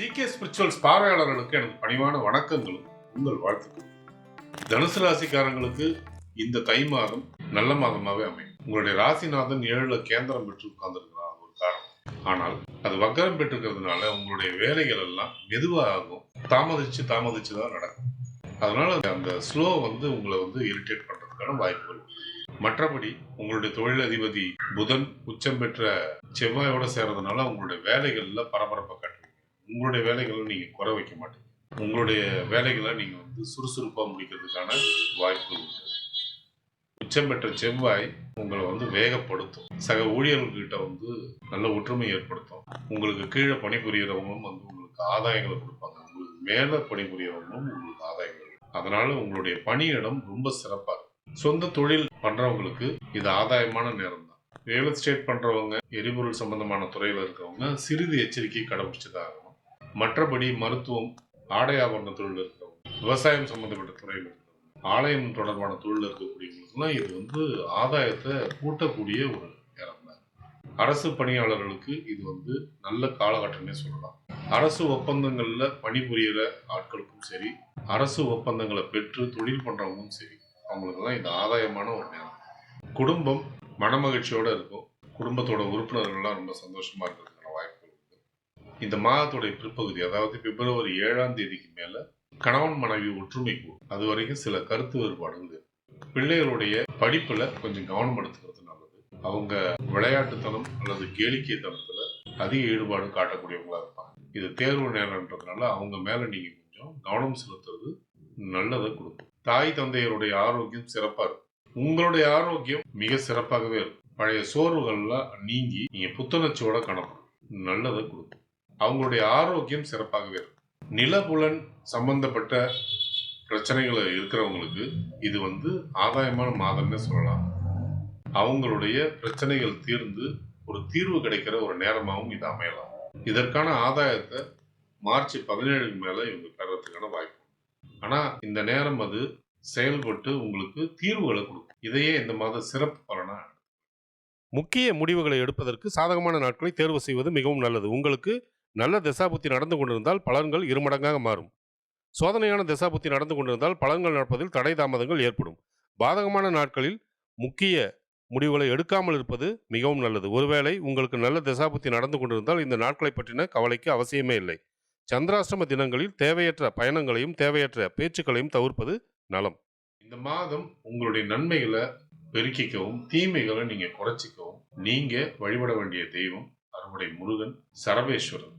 GK spirituals பார்வையாளர்களுக்கு எனக்கு பணிவான வணக்கங்களும் உங்கள் வாழ்த்துக்கள் தனுசு ராசிக்காரங்களுக்கு இந்த தை மாதம் நல்ல மாதமாகவே அமையும். உங்களுடைய ராசிநாதன் ஏழுல கேந்திரம் பெற்று உட்கார்ந்துருக்கிறார் ஒரு காரணம். ஆனால் அது வக்கரம் பெற்றிருக்கிறதுனால உங்களுடைய வேலைகள் எல்லாம் மெதுவாகும் தாமதிச்சு தாமதிச்சு தான் நடக்கும். அதனால அந்த ஸ்லோ வந்து உங்களை வந்து இரிட்டேட் பண்றதுக்கான வாய்ப்புகள் மற்றபடி உங்களுடைய தொழிலதிபதி புதன் உச்சம் பெற்ற செவ்வாயோட சேர்றதுனால உங்களுடைய வேலைகள்ல பரபரப்பை உங்களுடைய வேலைகளை நீங்க குறை வைக்க மாட்டீங்க. உங்களுடைய வேலைகளை நீங்க வந்து சுறுசுறுப்பா முடிக்கிறதுக்கான வாய்ப்பு உண்டு. உச்சம் பெற்ற செவ்வாய் உங்களை வந்து வேகப்படுத்தும். சக ஊழியர்கள்கிட்ட வந்து நல்ல ஒற்றுமை ஏற்படுத்தும். உங்களுக்கு கீழே பணிபுரியறவங்களும் வந்து உங்களுக்கு ஆதாயங்களை கொடுப்பாங்க. உங்களுக்கு மேலே பணிபுரியறவங்களும் உங்களுக்கு ஆதாயங்கள். அதனால உங்களுடைய பணியிடம் ரொம்ப சிறப்பாக இருக்கும். சொந்த தொழில் பண்றவங்களுக்கு இது ஆதாயமான நேரம் தான் ரியல் எஸ்டேட் பண்றவங்க எரிபொருள் சம்பந்தமான துறையில் இருக்கிறவங்க சிறிது எச்சரிக்கை கடைபிடிச்சதாகும் மற்றபடி மருத்துவம் ஆடை ஆபரண தொழில் இருக்கிறவங்க விவசாயம் சம்பந்தப்பட்ட துறையில் இருக்கிறவங்க ஆலயம் தொடர்பான தொழில் இருக்கக்கூடியவங்களுக்குலாம் இது வந்து ஆதாயத்தை கூட்டக்கூடிய ஒரு நேரம் தான். அரசு பணியாளர்களுக்கு இது வந்து நல்ல காலகட்டமே சொல்லலாம். அரசு ஒப்பந்தங்களில் பணிபுரியிற ஆட்களுக்கும் சரி அரசு ஒப்பந்தங்களை பெற்று தொழில் பண்ணுறவங்களும் சரி அவங்களுக்கெல்லாம் இது ஆதாயமான ஒரு நேரம். குடும்பம் மனமகிழ்ச்சியோடு இருக்கும். குடும்பத்தோட உறுப்பினர்கள்லாம் ரொம்ப சந்தோஷமாக இருக்கும். இந்த மாதத்துடைய பிற்பகுதி அதாவது பிப்ரவரி ஏழாம் தேதிக்கு மேல கணவன் மனைவி ஒற்றுமை கூடும் அது வரைக்கும் சில கருத்து வேறுபாடுகள் பிள்ளைகளுடைய படிப்புல கொஞ்சம் கவனம் எடுத்துக்கிறது நல்லது. அவங்க விளையாட்டுத்தனம் அல்லது கேளிக்கை தனத்துல அதிக ஈடுபாடு காட்டக்கூடியவங்களா இருப்பாங்க. இது தேர்வு நேரம்ன்றதுனால அவங்க மேல நீங்க கொஞ்சம் கவனம் செலுத்துறது நல்லதை கொடுக்கும். தாய் தந்தையருடைய ஆரோக்கியம் சிறப்பா இருக்கும். உங்களுடைய ஆரோக்கியம் மிக சிறப்பாகவே இருக்கும். பழைய சோர்வுகள்லாம் நீங்கி நீங்க புத்துணர்ச்சியோட காணப்படும். நல்லதை கொடுக்கும். அவங்களுடைய ஆரோக்கியம் சிறப்பாகவே இருக்கும். நிலபுலன் சம்பந்தப்பட்ட பிரச்சனைகள் இருக்கிறவங்களுக்கு இது வந்து ஆதாயமான மாதம்னே சொல்லலாம். அவங்களுடைய பிரச்சனைகள் தீர்ந்து ஒரு தீர்வு கிடைக்கிற ஒரு நேரமாகவும் இது அமையலாம். இதற்கான ஆதாயத்தை மார்ச் பதினேழுக்கு மேலே இவங்க பெறத்துக்கான வாய்ப்பு. ஆனால் இந்த நேரம் அது செயல்பட்டு உங்களுக்கு தீர்வுகளை கொடுக்கும். இதையே இந்த மாத சிறப்பு பலனா முக்கிய முடிவுகளை எடுப்பதற்கு சாதகமான நாட்களை தேர்வு செய்வது மிகவும் நல்லது. உங்களுக்கு நல்ல திசாபுத்தி நடந்து கொண்டிருந்தால் பலன்கள் இருமடங்காக மாறும். சோதனையான திசாபுத்தி நடந்து கொண்டிருந்தால் பலன்கள் நடப்பதில் தடை தாமதங்கள் ஏற்படும். பாதகமான நாட்களில் முக்கிய முடிவுகளை எடுக்காமல் இருப்பது மிகவும் நல்லது. ஒருவேளை உங்களுக்கு நல்ல திசாபுத்தி நடந்து கொண்டிருந்தால் இந்த நாட்களை பற்றின கவலைக்கு அவசியமே இல்லை. சந்திராஷ்டம தினங்களில் தேவையற்ற பயணங்களையும் தேவையற்ற பேச்சுக்களையும் தவிர்ப்பது நலம். இந்த மாதம் உங்களுடைய நன்மைகளை பெருக்கிக்கவும் தீமைகளை நீங்க குறைச்சிக்கவும் நீங்க வழிபட வேண்டிய தெய்வம் அறுவடை முருகன் சரவேஸ்வரன்.